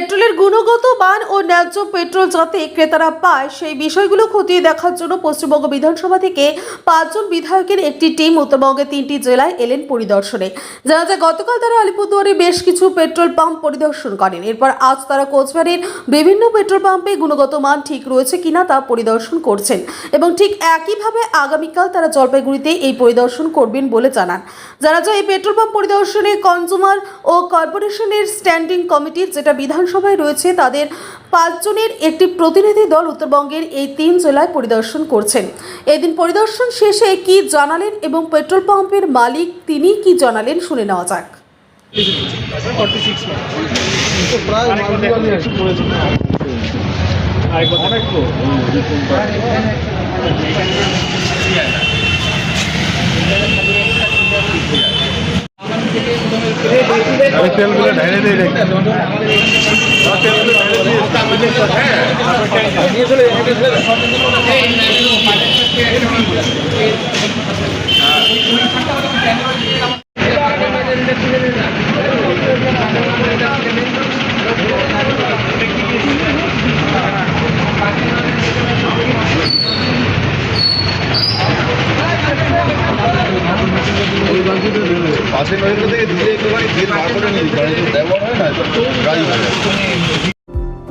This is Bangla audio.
পেট্রোলের গুণগত মান ও ন্যায্য পেট্রোল যাতে ক্রেতারা পায়, সেই বিষয়গুলো খতিয়ে দেখার জন্য পশ্চিমবঙ্গ বিধানসভা থেকে পাঁচজন বিধায়কের একটি টিম উত্তরবঙ্গের তিনটি জেলায় এলেন পরিদর্শনে। জানা যায়, গতকাল তারা আলিপুরদুয়ারে বেশ কিছু পেট্রোল পাম্প পরিদর্শন করেন। এরপর আজ তারা কোচবিহারের বিভিন্ন পেট্রোল পাম্পে গুণগত মান ঠিক রয়েছে কিনা তা পরিদর্শন করছেন এবং ঠিক একইভাবে আগামীকাল তারা জলপাইগুড়িতে এই পরিদর্শন করবেন বলে জানান। জানা যায়, এই পেট্রোল পাম্প পরিদর্শনে কনজুমার ও কর্পোরেশনের স্ট্যান্ডিং কমিটির, যেটা বিধানসভায় রয়েছে, তাদের পাঁচজনের একটি প্রতিনিধি দল উত্তরবঙ্গের এই তিন জেলায় পরিদর্শন করছেন। এদিন পরিদর্শন শেষে কি জানালেন এবং পেট্রোল পাম্পের মালিক তিনি কি জানালেন শুনে নেওয়া যাক। প্রায় আমি তেলগুলো ঢেলে দিয়ে দেখি তেলগুলো পাশের নদীগুলো থেকে দিলে একটুখানি তেল বার করে নিই কারণ ব্যবহার হয় না গাড়ি